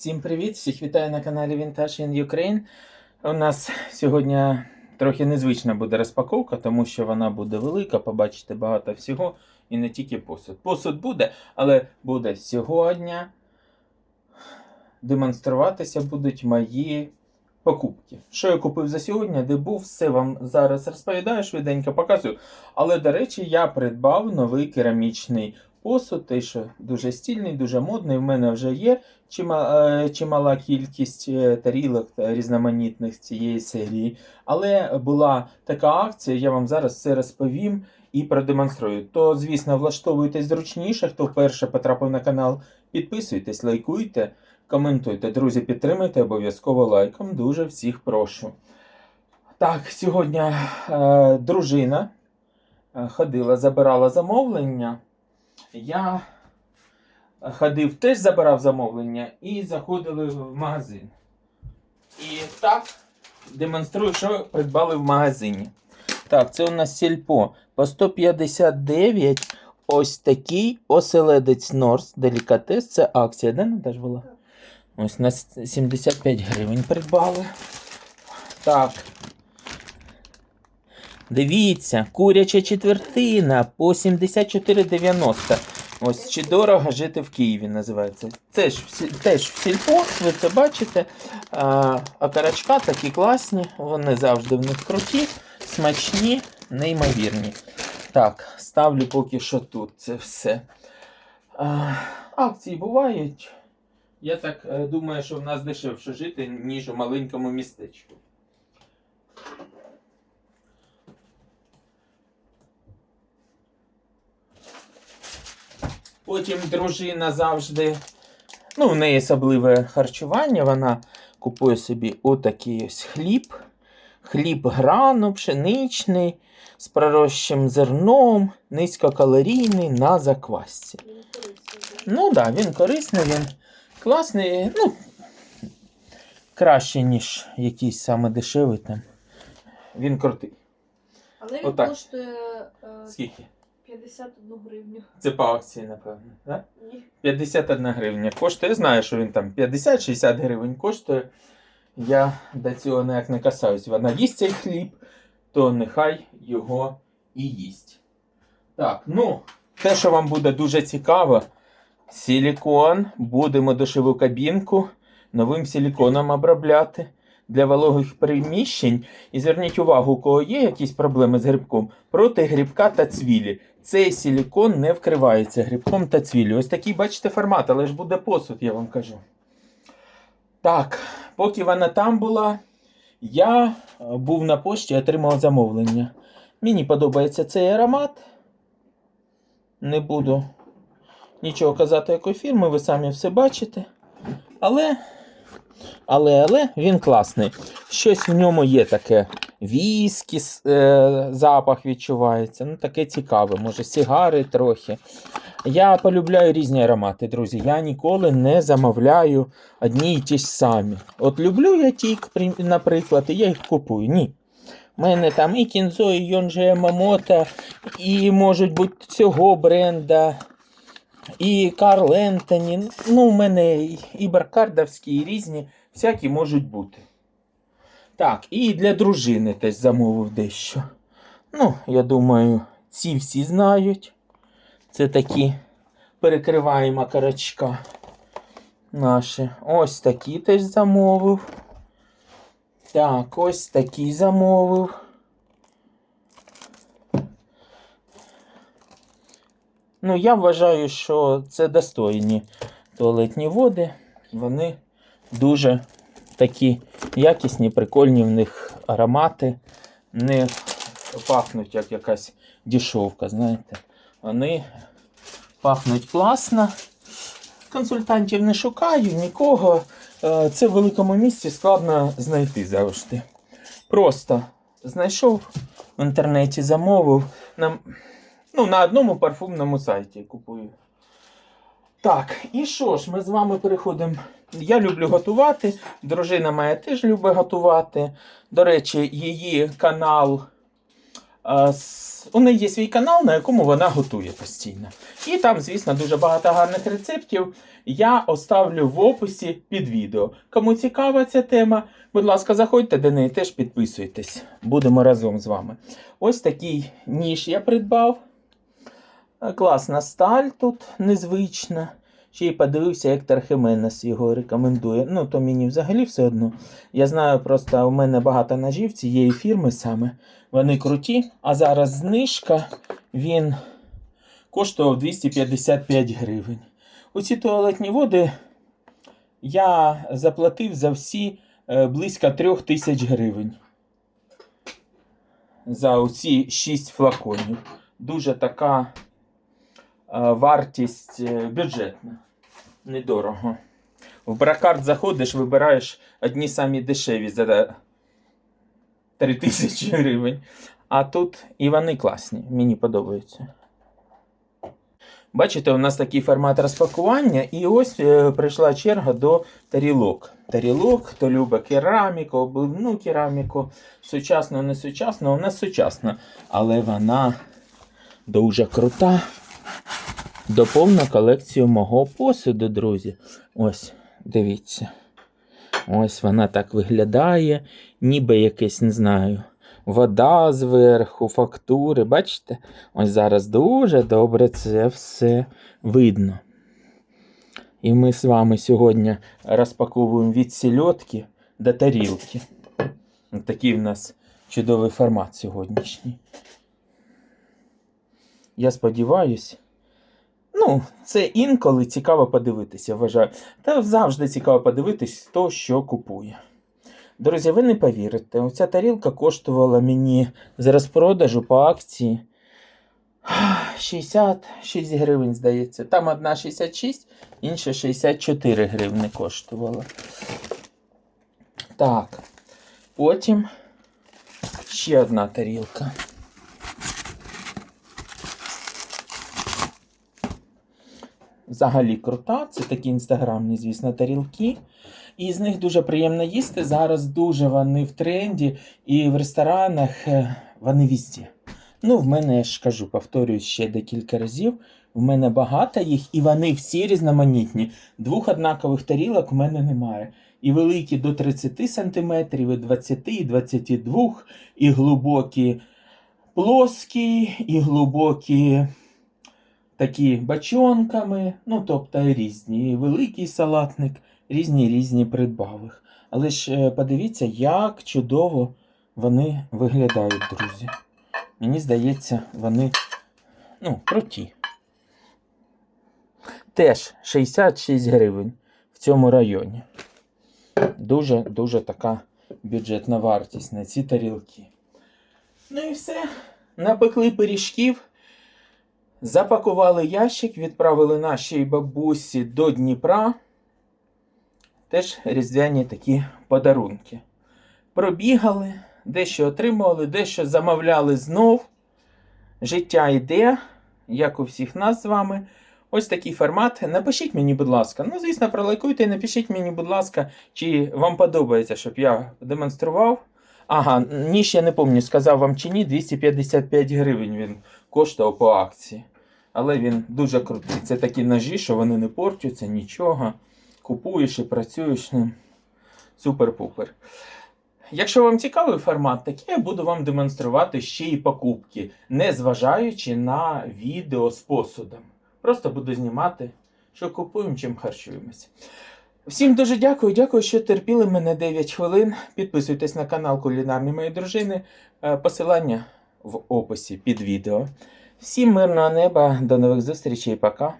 Всім привіт! Всіх вітаю на каналі Vintage in Ukraine. У нас сьогодні трохи незвична буде розпаковка, тому що вона буде велика, побачите багато всього і не тільки посуд. Посуд буде, але буде сьогодні демонструватися будуть мої покупки. Що я купив за сьогодні, де був, все вам зараз розповідаю, швиденько показую. Але, до речі, я придбав новий керамічний посуд, той, що дуже стільний, дуже модний. В мене вже є е, чимала кількість е, тарілок різноманітних з цієї серії. Але була така акція, я вам зараз все розповім і продемонструю. То, звісно, влаштовуйтесь зручніше, хто вперше потрапив на канал, підписуйтесь, лайкуйте, коментуйте. Друзі, підтримуйте обов'язково лайком. Дуже всіх прошу. Так, сьогодні е, дружина е, ходила, забирала замовлення. Я ходив, теж забирав замовлення і заходили в магазин. І так демонструю, що придбали в магазині. Так, це у нас сільпо. По 159 ось такий оселедець Норс Делікатес. Це акція, де Наташ була? Ось на 75 гривень придбали. Так. Дивіться, куряча четвертина по 74,90. Ось чи дорого жити в Києві називається. Це ж теж в сільпо, ви це бачите. А, а карачка такі класні, вони завжди в них круті, смачні, неймовірні. Так, ставлю поки що тут це все. А, акції бувають. Я так е, думаю, що в нас дешевше жити, ніж у маленькому містечку. Потім дружина завжди. Ну, в неї особливе харчування. Вона купує собі отакий ось хліб. Хліб грану, пшеничний, з пророщим зерном, низькокалорійний на заквасці. Ну так, да, він корисний, він класний. Ну, краще, ніж якийсь саме дешевий там. Він крутий. Але він Отак. коштує е, Скільки? 51 гривню. Це по акції, напевно. Да? Ні. 51 гривня коштує. Я знаю, що він там 50-60 гривень коштує. Я до цього ніяк не касаюсь. Вона їсть цей хліб, то нехай його і їсть. Так, ну, те, що вам буде дуже цікаво, силікон. Будемо душеву кабінку новим силіконом обробляти для вологих приміщень. І зверніть увагу, у кого є якісь проблеми з грибком, проти грибка та цвілі. Цей силікон не вкривається грибком та цвіллю. Ось такий, бачите, формат, але ж буде посуд, я вам кажу. Так, поки вона там була, я е, був на пошті і отримав замовлення. Мені подобається цей аромат. Не буду нічого казати, якої фірми, ви самі все бачите. Але, але, але він класний. Щось в ньому є таке віскі, е, запах відчувається. Ну, таке цікаве, може, сигари трохи. Я полюбляю різні аромати, друзі. Я ніколи не замовляю одні й ті ж самі. От люблю я тік, наприклад, і я їх купую. Ні. У мене там і Кінзо, і Йонже Ямамото, і можуть бути цього бренда, і Карл Ентоні. Ну, у мене і Баркардовські, і різні, всякі можуть бути. Так, і для дружини теж замовив дещо. Ну, я думаю, ці всі знають. Це такі перекриваємо карачка наші. Ось такі теж замовив. Так, ось такі замовив. Ну, я вважаю, що це достойні туалетні води. Вони дуже такі якісні, прикольні в них аромати. Не пахнуть як якась дешевка, знаєте. Вони пахнуть класно. Консультантів не шукаю, нікого. Е, Це в великому місті складно знайти завжди. Просто знайшов в інтернеті, замовив. На, ну, на одному парфумному сайті купую. Так, і що ж, ми з вами переходимо. Я люблю готувати. Дружина моя теж любить готувати. До речі, її канал с- У неї є свій канал, на якому вона готує постійно. І там, звісно, дуже багато гарних рецептів. Я оставлю в описі під відео. Кому цікава ця тема, будь ласка, заходьте до неї, теж підписуйтесь. Будемо разом з вами. Ось такий ніж я придбав. Е, Класна сталь тут незвична. Ще й подивився, як Тархименес його рекомендує. Ну, то мені взагалі все одно. Я знаю, просто у мене багато ножів цієї фірми саме. Вони круті, а зараз знижка він коштував 255 гривень. Оці туалетні води я заплатив за всі е, близько 3 тисяч гривень. За оці 6 флаконів. Дуже така вартість е, бюджетна. Недорого. В бракарт заходиш, вибираєш одні самі дешеві за 3 тисячі гривень. А тут і вони класні, мені подобаються. Бачите, у нас такий формат розпакування, і ось е, прийшла черга до тарілок. Тарілок, хто любить кераміку, обливну кераміку, сучасну, не сучасну, у нас сучасна, але вона дуже крута. Доповна колекцію мого посуду, друзі. Ось, дивіться. Ось вона так виглядає, ніби якесь, не знаю, вода зверху, фактури. Бачите? Ось зараз дуже добре це все видно. І ми з вами сьогодні розпаковуємо від сільотки до тарілки. Такий в нас чудовий формат сьогоднішній. Я сподіваюся. Ну, це інколи цікаво подивитися, вважаю. Та завжди цікаво подивитись, хто що купує. Друзі, ви не повірите, оця тарілка коштувала мені з розпродажу по акції 66 гривень, здається. Там одна 66, інша 64 гривні коштувала. Так. Потім ще одна тарілка. Взагалі крута. Це такі інстаграмні, звісно, тарілки. І з них дуже приємно їсти. Зараз дуже вони в тренді, і в ресторанах е, вони візді. Ну, в мене я ж кажу, повторюю ще декілька разів. В мене багато їх, і вони всі різноманітні. Двох однакових тарілок в мене немає. І великі до 30 см, і 20, і 22, і глибокі плоскі, і глибокі такі бачонками, ну тобто різні. Великий салатник, різні різні придбавих. Але ж е, подивіться, як чудово вони виглядають, друзі. Мені здається, вони ну, круті. Теж 66 гривень в цьому районі. Дуже-дуже така бюджетна вартість на ці тарілки. Ну і все. Напекли пиріжків. Запакували ящик, відправили нашій бабусі до Дніпра. Теж різдвяні такі подарунки. Пробігали, дещо отримували, дещо замовляли знов. Життя йде, як у всіх нас з вами. Ось такий формат. Напишіть мені, будь ласка. Ну, звісно, пролайкуйте і напишіть мені, будь ласка, чи вам подобається, щоб я демонстрував. Ага, ніж я не пам'ятаю, сказав вам чи ні, 255 гривень він коштував по акції. Але він дуже крутий. Це такі ножі, що вони не портяться, нічого. Купуєш і працюєш ним. Супер-пупер. Якщо вам цікавий формат, такий я буду вам демонструвати ще й покупки, не зважаючи на відео з посудом. Просто буду знімати, що купуємо, чим харчуємося. Всім дуже дякую, дякую, що терпіли мене 9 хвилин. Підписуйтесь на канал Кулінарні моєї дружини. Е, Посилання в описі під відео. Всім мирного неба, до нових зустрічей, пока.